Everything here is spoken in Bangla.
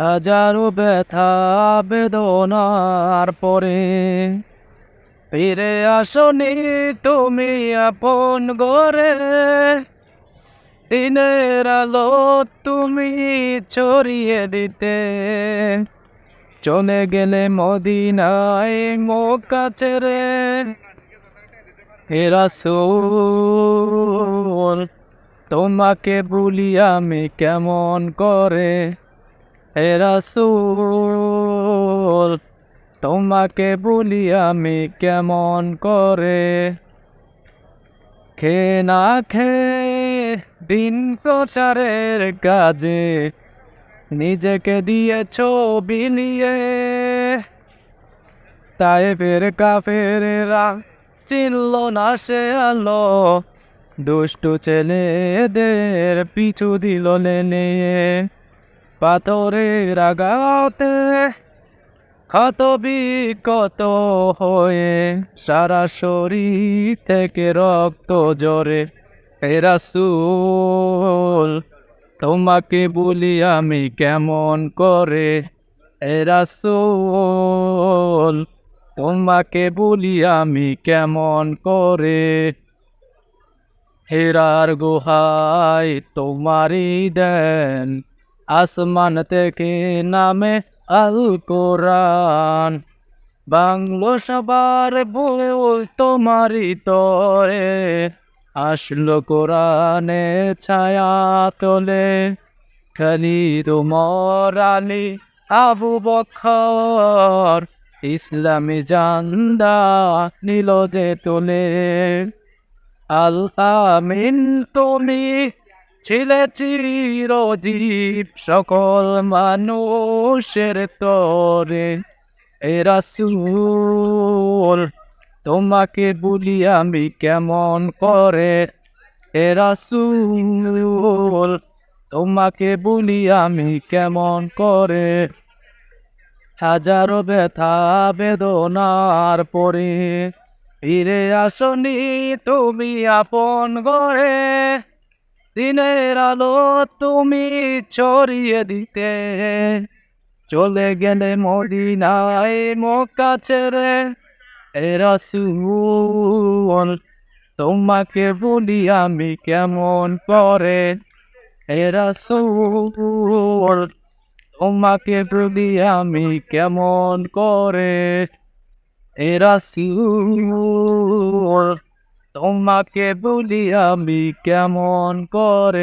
হাজারো ব্যথা বেদনার পরে। ফিরে আসনি তুমি আপন গরে দিনের আলো তুমি ছড়িয়ে দিতে। চলে গেলে মদিনায় মক্কা ছেড়ে হে রাসূল, তোমাকে ভুলি আমি কেমন করে? রাসূল, তোমাকে বলি আমি কেমন করে? খে না খে দিন প্রচারের কাজে নিজেকে দিয়েছ বিলিয়ে তাই ফের কাফেরেরা চিনল না সে আলো, দুষ্টু ছেলেদের পিছু দিল লেনে পাথরের আগাতে ক্ষত বিকত হয়ে সারা শরীর থেকে রক্ত জরে হে রাসূল, তোমাকে বলি আমি কেমন করে? হে রাসূল, তোমাকে বলি আমি কেমন করে? হেরার গুহায় তোমারই দেন আসমান থেকে নামে আল কোরআন বাংলো সবার ভুল তোমারই তরে, আসলো কোরআনে ছায়া তোলে। খালিদ উমর আলী, আবু বখর ইসলামী জান্দা নিল যে তোলে। আলহামিন তুমি ছিলে চিরজীব সকল মানুষের তরে। এ রাসূল, তোমাকে বলি আমি কেমন করে? এ রাসূল, তোমাকে বলি আমি কেমন করে? হাজারো ব্যথা বেদনার পরে ফিরে আসনি তুমি আপন ঘরে। দিনের আলো তুমি ছড়িয়ে দিতে। চলে গেলে মদিনায় মক্কা ছেড়ে এ রাসূল, তোমাকে বলি আমি কেমন করে? এ রাসূল, তোমাকে বলি আমি কেমন করে? এ রাসূল তোমাকে বলি আমি কেমন করে?